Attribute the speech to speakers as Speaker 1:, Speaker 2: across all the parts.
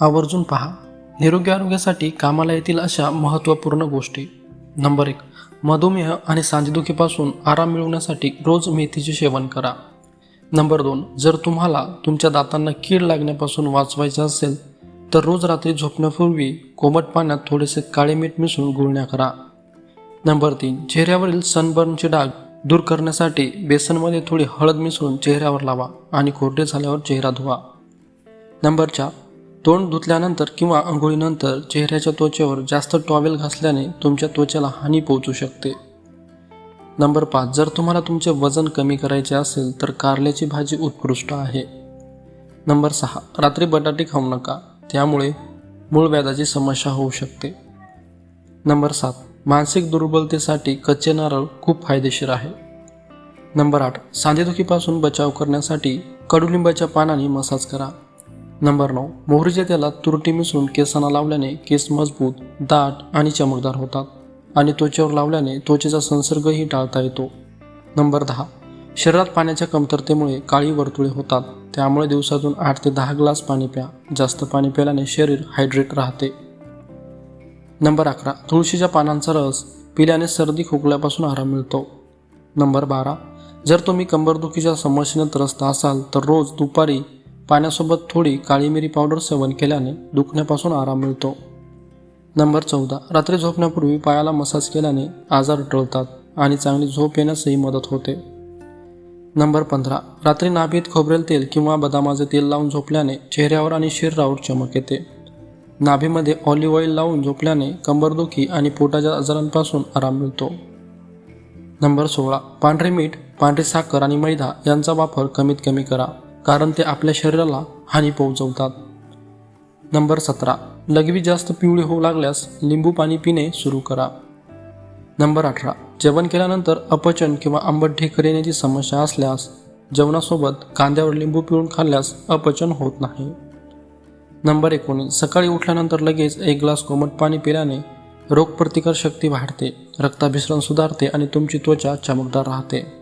Speaker 1: आवर्जून पहा. निरोगी आरोग्यासाठी कामाला येतील अशा महत्त्वपूर्ण गोष्टी. नंबर एक मधुमेह आणि सांधेदुखीपासून आराम मिळवण्यासाठी रोज मेथीचे सेवन करा. नंबर दोन जर तुम्हाला तुमच्या दातांना कीड लागण्यापासून वाचवायचे असेल तर रोज रात्री झोपण्यापूर्वी कोमट पाण्यात थोडेसे काळे मीठ मिसळून गुळण्या करा. नंबर तीन चेहऱ्यावरील सनबर्नचे डाग दूर करण्यासाठी बेसनमध्ये थोडी हळद मिसळून चेहऱ्यावर लावा आणि कोरडे झाल्यावर चेहरा धुवा. नंबर चार तोंड धुतल्यानंतर किंवा आंघोळीनंतर चेहऱ्याच्या त्वचेवर जास्त टॉवेल घासल्याने तुमच्या त्वचेला हानी पोहोचू शकते. नंबर पाच जर तुम्हाला तुमचे वजन कमी करायचे असेल तर कारल्याची भाजी उत्कृष्ट आहे. नंबर सहा रात्री बटाटे खाऊ नका त्यामुळे मूळ व्याधाची समस्या होऊ शकते. नंबर सात मानसिक दुर्बलतेसाठी कच्चे नारळ खूप फायदेशीर आहे. नंबर आठ सांधेदुखीपासून बचाव करण्यासाठी कडुलिंबाच्या पानाने मसाज करा. नंबर नऊ. मोहरीच्या तेलात तुरटी मिसळून केसांना लावल्याने केस मजबूत दाट आणि चमकदार होतात आणि त्वचेवर लावल्याने त्वचेचा संसर्गही टाळता येतो. नंबर दहा. शरीरात पाण्याच्या कमतरतेमुळे काळी वर्तुळे होतात. त्यामुळे दिवसातून आठ ते दहा ग्लास पाणी प्या. जास्त पाणी प्याल्याने शरीर हायड्रेट राहते. नंबर अकरा. तुळशीच्या पानांचा रस पिल्याने सर्दी खोकल्यापासून आराम मिळतो. नंबर बारा. जर तुम्ही कंबरदुखीच्या समस्येने त्रस्त असाल तर रोज दुपारी पाण्यासोबत थोडी काळी मिरी पावडर सेवन केल्याने दुखण्यापासून आराम मिळतो. नंबर चौदा. रात्री झोपण्यापूर्वी पायाला मसाज केल्याने आजार टळतात आणि चांगली झोप येण्यासही मदत होते. नंबर पंधरा. रात्री नाभीत खोबरेल तेल किंवा बदामाचे तेल लावून झोपल्याने चेहऱ्यावर आणि शरीरावर चमक येते. नाभीमध्ये ऑलिव्ह ऑइल लावून झोपल्याने कंबरदुखी आणि पोटाच्या आजारांपासून आराम मिळतो. नंबर सोळा. पांढरे मीठ पांढरी साखर आणि मैदा यांचा वापर कमीत कमी करा. कारण ते आपल्या शरीराला हानी पोहोचवतात. नंबर सतरा. लघवी जास्त पिवळी होऊ लागल्यास लिंबू पाणी पिणे सुरू करा. नंबर अठरा. जेवण केल्यानंतर अपचन किंवा आंबट ढेकर येण्याची समस्या असल्यास जेवणासोबत कांद्यावर लिंबू पिळून खाल्ल्यास अपचन होत नाही. नंबर एकोणीस. सकाळी उठल्यानंतर लगेच एक ग्लास कोमट पाणी पिल्याने रोगप्रतिकार शक्ती वाढते रक्ताभिसरण सुधारते आणि तुमची त्वचा चमकदार राहते.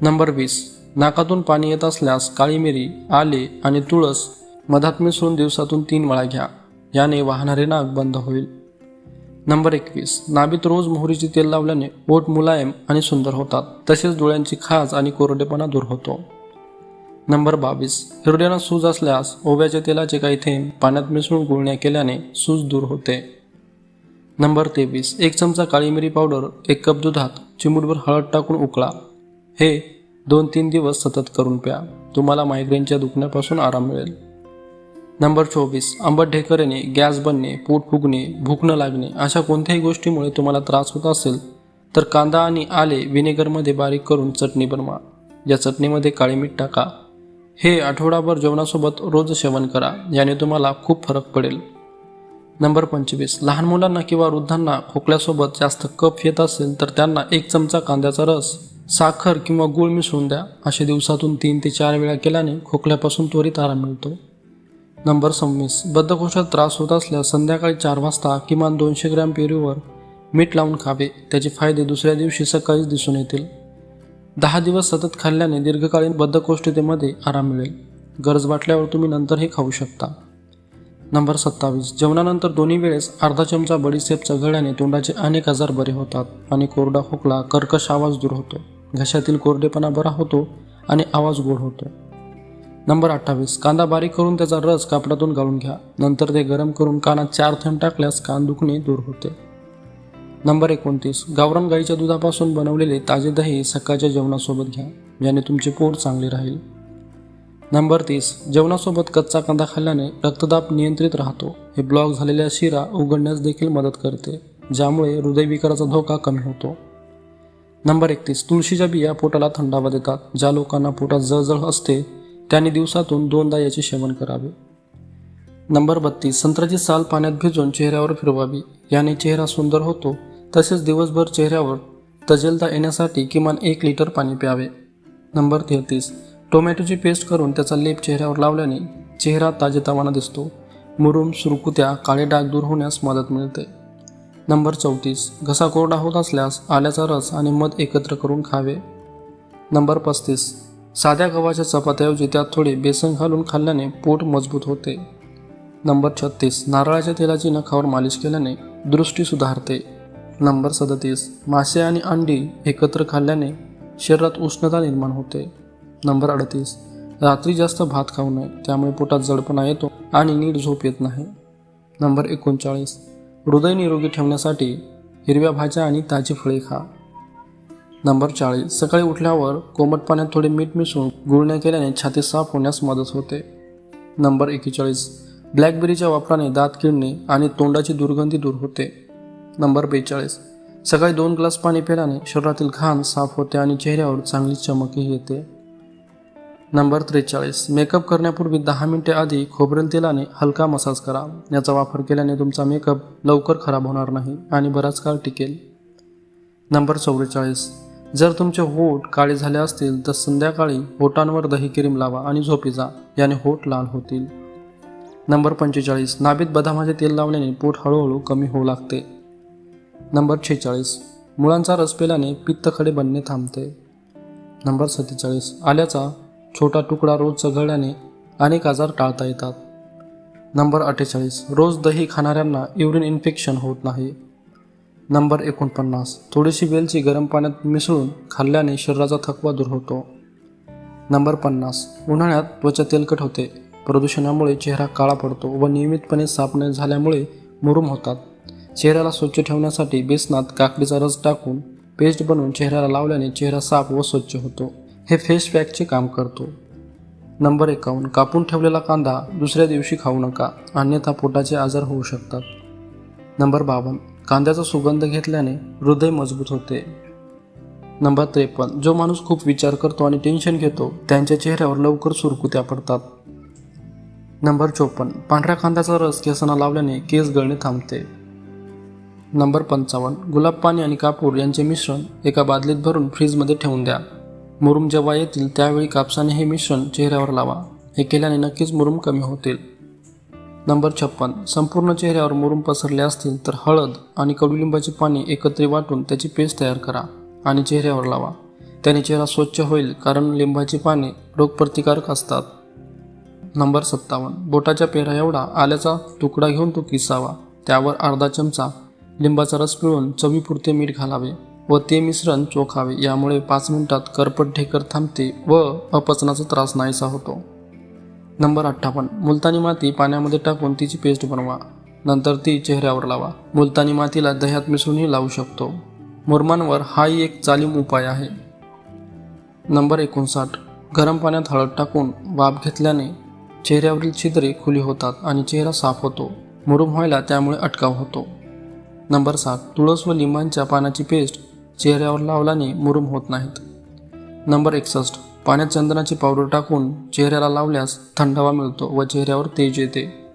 Speaker 1: नंबर वीस. नाकातून पाणी येत असल्यास काळी मिरी आले आणि तुळस मधात मिसळून दिवसातून तीन वेळा घ्या. याने वाहणारे नाक बंद होईल. नंबर एकवीस. नाभीत रोज मोहरीचे तेल लावल्याने ओठ मुलायम आणि सुंदर होतात. तसेच डोळ्यांची खाज आणि कोरडेपणा दूर होतो. नंबर बावीस. हिरड्यांना सूज असल्यास ओव्याच्या तेलाचे काही थेंब पाण्यात मिसळून गुळण्या केल्याने सूज दूर होते. नंबर तेवीस. एक चमचा काळी मिरी पावडर एक कप दुधात चिमूटभर हळद टाकून उकळा. हे दोन तीन दिवस सतत करून प्या. तुम्हाला मायग्रेनच्या दुखण्यापासून आराम मिळेल. नंबर चोवीस. आंबट ढेकरेने गॅस बनणे पोट फुगणे भूक न लागणे अशा कोणत्याही गोष्टीमुळे तुम्हाला त्रास होत असेल तर कांदा आणि आले व्हिनेगरमध्ये बारीक करून चटणी बनवा. या चटणीमध्ये काळी मीठ टाका. हे आठवडाभर जेवणासोबत रोज सेवन करा याने तुम्हाला खूप फरक पडेल. नंबर पंचवीस. लहान मुलांना किंवा वृद्धांना खोकल्यासोबत जास्त कफ येत असेल तर त्यांना एक चमचा कांद्याचा रस साखर किंवा गूळ मिसळून द्या. असे दिवसातून तीन ते चार वेळा केल्याने खोकल्यापासून त्वरित आराम मिळतो. नंबर सव्वीस. बद्धकोशात त्रास होत असल्यास संध्याकाळी चार वाजता किमान दोनशे ग्रॅम पेरूवर मीठ लावून खावे. त्याचे फायदे दुसऱ्या दिवशी सकाळीच दिसून येतील. दहा दिवस सतत खाल्ल्याने दीर्घकालीन बद्धकोष्ठतेमध्ये आराम मिळेल. गरज वाटल्यावर तुम्ही नंतरही खाऊ शकता. नंबर सत्तावीस. जेवणानंतर दोन्ही वेळेस अर्धा चमचा बडीसेप चघळल्याने तोंडाचे अनेक आजार बरे होतात. आणि कोरडा खोकला कर्कश आवाज दूर होतो. घशातील कोरडेपणा बरा होतो आणि आवाज गोड होतो. नंबर अठ्ठावीस कांदा बारीक करून त्याचा रस कापडातून गाळून घ्या. नंतर ते गरम करून कानात चार थेंब टाकल्यास कान दुखणे दूर होते. नंबर एकोणतीस गावरान गाईच्या दुधापासून बनवलेले ताजे दही सकाळच्या जेवणासोबत घ्या ज्याने तुमचे पोट चांगले राहील. नंबर तीस जेवणासोबत कच्चा कांदा खाल्ल्याने रक्तदाब नियंत्रित राहतो. हे ब्लॉक झालेल्या शिरा उघडण्यास देखील मदत करते ज्यामुळे हृदयविकाराचा धोका कमी होतो. नंबर एकतीस तुळशीच्या बिया पोटाला थंडावा देतात. ज्या लोकांना पोटात जळजळ असते त्यांनी दिवसातून दोनदा याचे सेवन करावे. नंबर बत्तीस संत्र्याची साल पाण्यात भिजवून चेहऱ्यावर फिरवावी. याने चेहरा सुंदर होतो तसेच दिवसभर चेहऱ्यावर तजेलता येण्यासाठी किमान एक लिटर पाणी प्यावे. नंबर तेहतीस टोमॅटोची पेस्ट करून त्याचा लेप चेहऱ्यावर लावल्याने चेहरा ताजेतवाना दिसतो. मुरुम सुरकुत्या काळे डाग दूर होण्यास मदत मिळते. नंबर चौतीस. घसा कोरडा होत असल्यास आल्याचा रस आणि मध एकत्र करून खावे. नंबर पस्तीस. साध्या गव्हाच्या चपात्याऐवजी त्यात थोडे बेसन घालून खाल्ल्याने पोट मजबूत होते. नंबर छत्तीस. नारळाच्या तेलाची नखावर मालिश केल्याने दृष्टी सुधारते. नंबर सदतीस. मासे आणि अंडी एकत्र खाल्ल्याने शरीरात उष्णता निर्माण होते. नंबर अडतीस. रात्री जास्त भात खाऊ नये त्यामुळे पोटात जडपणा येतो आणि नीट झोप येत नाही. नंबर एकोणचाळीस. हृदय निरोगी ठेवण्यासाठी हिरव्या भाज्या आणि ताजी फळे खा. नंबर चाळीस. सकाळी उठल्यावर कोमट पाण्यात थोडे मीठ मिसळून गुळण्या केल्याने छाती साफ होण्यास मदत होते. नंबर एकेचाळीस. ब्लॅकबेरीच्या वापराने दात किडणे आणि तोंडाची दुर्गंधी दूर होते. नंबर बेचाळीस. सकाळी दोन ग्लास पाणी पिल्याने शरीरातील घाण साफ होते आणि चेहऱ्यावर चांगली चमकही येते. नंबर त्रेचाळीस. मेकअप करण्यापूर्वी दहा मिनिटे आधी खोबरेल तेलाने हलका मसाज करा. याचा वापर केल्याने तुमचा मेकअप लवकर खराब होणार नाही आणि बराच काळ टिकेल. नंबर चौवेचाळीस. जर तुमचे होठ काळे झाले असतील तर संध्याकाळी होटांवर दही क्रीम लावा आणि झोपी जा. याने होठ लाल होतील. नंबर पंचेचाळीस. नाभीत बदामाचे तेल लावल्याने पोट हळूहळू कमी होऊ लागते. नंबर छेचाळीस. मुळांचा रस पेल्याने पित्त खडे बनणे थांबते. नंबर सत्तेचाळीस. आल्याचा छोटा तुकडा रोज चघळल्याने अनेक आजार टाळता येतात. नंबर अठ्ठेचाळीस. रोज दही खाणाऱ्यांना युरिन इन्फेक्शन होत नाही. नंबर एकोणपन्नास. थोडीशी वेलची गरम पाण्यात मिसळून खाल्ल्याने शरीराचा थकवा दूर होतो. नंबर पन्नास. उन्हाळ्यात त्वचा तेलकट होते. प्रदूषणामुळे चेहरा काळा पडतो व नियमितपणे साफ न झाल्यामुळे मुरूम होतात. चेहऱ्याला स्वच्छ ठेवण्यासाठी बेसनात काकडीचा रस टाकून पेस्ट बनवून चेहऱ्याला लावल्याने चेहरा साफ व स्वच्छ होतो. हे फेस पॅकचे काम करतो. नंबर एकावन्न. कापून ठेवलेला कांदा दुसऱ्या दिवशी खाऊ नका अन्यथा पोटाचे आजार होऊ शकतात. नंबर बावन्न. कांद्याचा सुगंध घेतल्याने हृदय मजबूत होते. नंबर त्रेपन्न. जो माणूस खूप विचार करतो आणि टेन्शन घेतो त्यांच्या चेहऱ्यावर लवकर सुरकुत्या पडतात. नंबर चोपन्न. पांढऱ्या कांद्याचा रस केसांना लावल्याने केस गळणे थांबते. नंबर पंचावन्न. गुलाब पाणी आणि कापूर यांचे मिश्रण एका बादलीत भरून फ्रीजमध्ये ठेवून द्या. मुरुम जेव्हा येतील त्यावेळी कापसाने हे मिश्रण चेहऱ्यावर लावा. हे केल्याने नक्कीच मुरुम कमी होतील. नंबर छप्पन. संपूर्ण चेहऱ्यावर मुरुम पसरले असतील तर हळद आणि कडुलिंबाची पाने एकत्र वाटून त्याची पेस्ट तयार करा आणि चेहऱ्यावर लावा. त्याने चेहरा स्वच्छ होईल कारण लिंबाची पाने रोगप्रतिकारक असतात. नंबर सत्तावन्न. बोटाच्या पेरा एवढा आल्याचा तुकडा घेऊन तो किसावा. त्यावर अर्धा चमचा लिंबाचा रस पिळून चवीपुरते मीठ घालावे. व ते मिश्रण चोखावे यामुळे पाच मिनिटात करपट ढेकर थांबते व अपचनाचा त्रास नाहीसा होतो. नंबर अठ्ठावन्न. मुलतानी माती पाण्यामध्ये टाकून तिची पेस्ट बनवा. नंतर ती चेहऱ्यावर लावा. मुलतानी मातीला दह्यात मिसळूनही लावू शकतो. मुरमांवर हाही एक चालीम उपाय आहे. नंबर एकोणसाठ. गरम पाण्यात हळद टाकून वाफ घेतल्याने चेहऱ्यावरील छिद्रे खुली होतात आणि चेहरा साफ होतो. मुरुम व्हायला त्यामुळे अटकाव होतो. नंबर सात. तुळस व लिंबांच्या पानाची पेस्ट चेहऱ्यावर लावल्याने मुरुम होत नाहीत. नंबर एकसष्ट. पाण्यात चंदनाची पावडर टाकून चेहऱ्याला लावल्यास थंडावा मिळतो व चेहऱ्यावर तेज येते.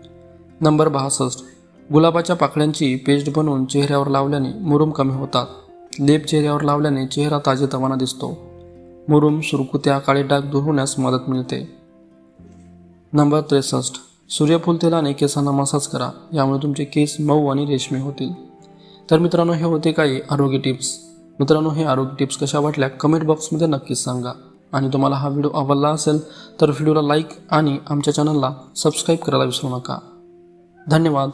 Speaker 1: नंबर बासष्ट. गुलाबाच्या पाकळ्यांची पेस्ट बनवून चेहऱ्यावर लावल्याने मुरुम कमी होतात. लेप चेहऱ्यावर लावल्याने चेहरा ताजेतवाना दिसतो. मुरुम सुरकुत्या काळे डाग दूर होण्यास मदत मिळते. नंबर त्रेसष्ट. सूर्यफूल तेलाने केसांना मसाज करा. यामुळे तुमचे केस मऊ आणि रेशमी होतील. तर मित्रांनो हे होते काही आरोग्य टिप्स. मित्रांनो हे आरोग्य टिप्स कशा वाटल्या कमेंट बॉक्समध्ये नक्कीच सांगा. आणि तुम्हाला हा व्हिडिओ आवडला असेल तर व्हिडिओला लाईक आणि आमच्या चॅनलला सबस्क्राईब करायला विसरू नका. धन्यवाद.